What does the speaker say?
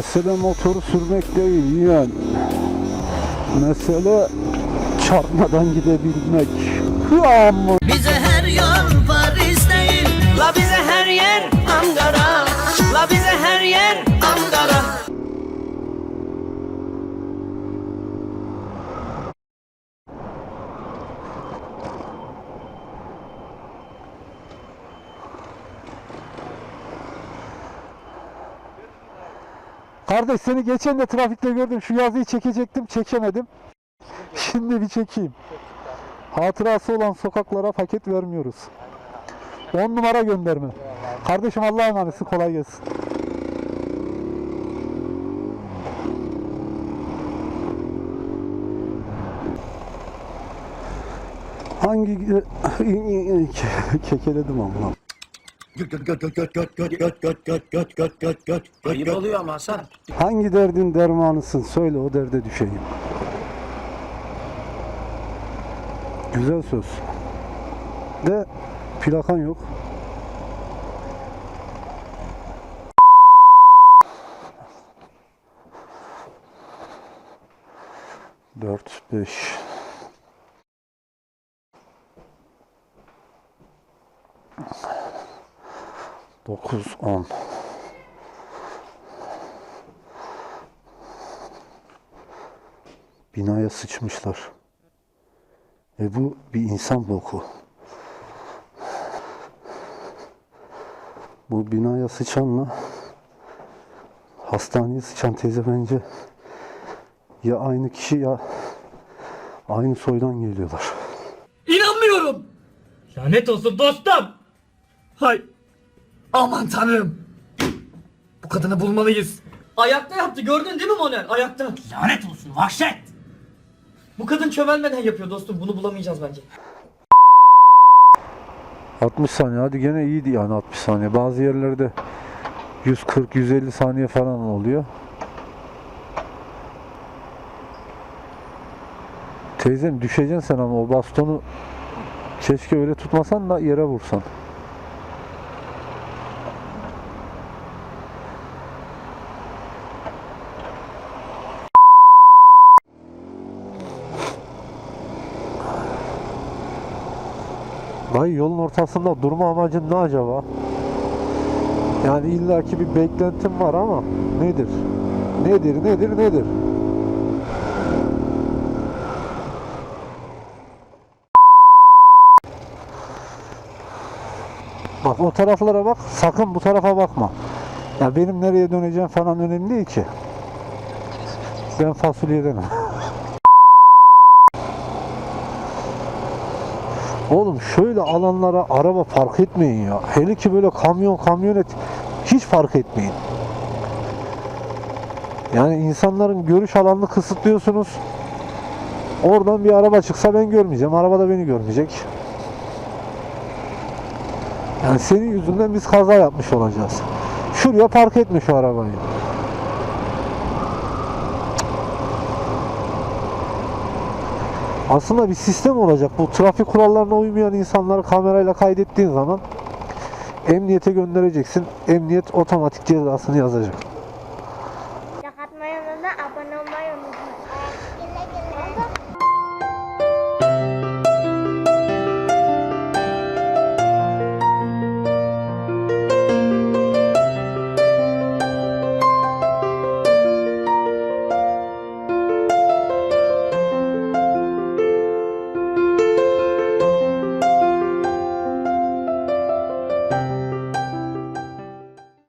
Mesele motoru sürmek değil yeğen. Mesele çarpmadan gidebilmek. Amma. Bize her yol Paris değil La bize her yer Ankara La bize her yer Ankara Kardeş seni geçen de trafikte gördüm. Şu yazıyı çekecektim, çekemedim. Şimdi bir çekeyim. Hatırası olan sokaklara paket vermiyoruz. 10 numara gönderme. Kardeşim Allah'a emanetsin. Kolay gelsin. Hangi kekeledim ama. Ayıp oluyor ama Hasan. Hangi derdin dermanısın? Söyle o derde düşeyim. Güzel söz. De plakan yok. Dört, beş. Dokuz, on. Binaya sıçmışlar. Ve bu bir insan boku. Bu binaya sıçanla hastaneye sıçan teyze bence ya aynı kişi ya aynı soydan geliyorlar. İnanmıyorum. Lanet olsun dostum. Hay. Aman tanrım. Bu kadını bulmalıyız. Ayakta yaptı gördün değil mi Moner? Ayakta. Lanet olsun vahşet. Bu kadın çömelmeden yapıyor dostum. Bunu bulamayacağız bence. 60 saniye hadi gene iyiydi yani 60 saniye. Bazı yerlerde 140-150 saniye falan oluyor. Teyzem düşeceksin sen ama o bastonu keşke öyle tutmasan da yere vursan. Dayı yolun ortasında durma amacın ne acaba? Yani illaki bir beklentim var ama nedir? Nedir, nedir, nedir? Bak o taraflara bak, sakın bu tarafa bakma. Ya benim nereye döneceğim falan önemli değil ki. Ben fasulyedenim. Oğlum şöyle alanlara araba park etmeyin ya. Hele ki böyle kamyon kamyonet hiç park etmeyin. Yani insanların görüş alanını kısıtlıyorsunuz. Oradan bir araba çıksa ben görmeyeceğim. Araba da beni görmeyecek. Yani senin yüzünden biz kaza yapmış olacağız. Şuraya park etme şu arabayı. Aslında bir sistem olacak. Bu trafik kurallarına uymayan insanları kamerayla kaydettiğin zaman emniyete göndereceksin. Emniyet otomatik cezasını yazacak.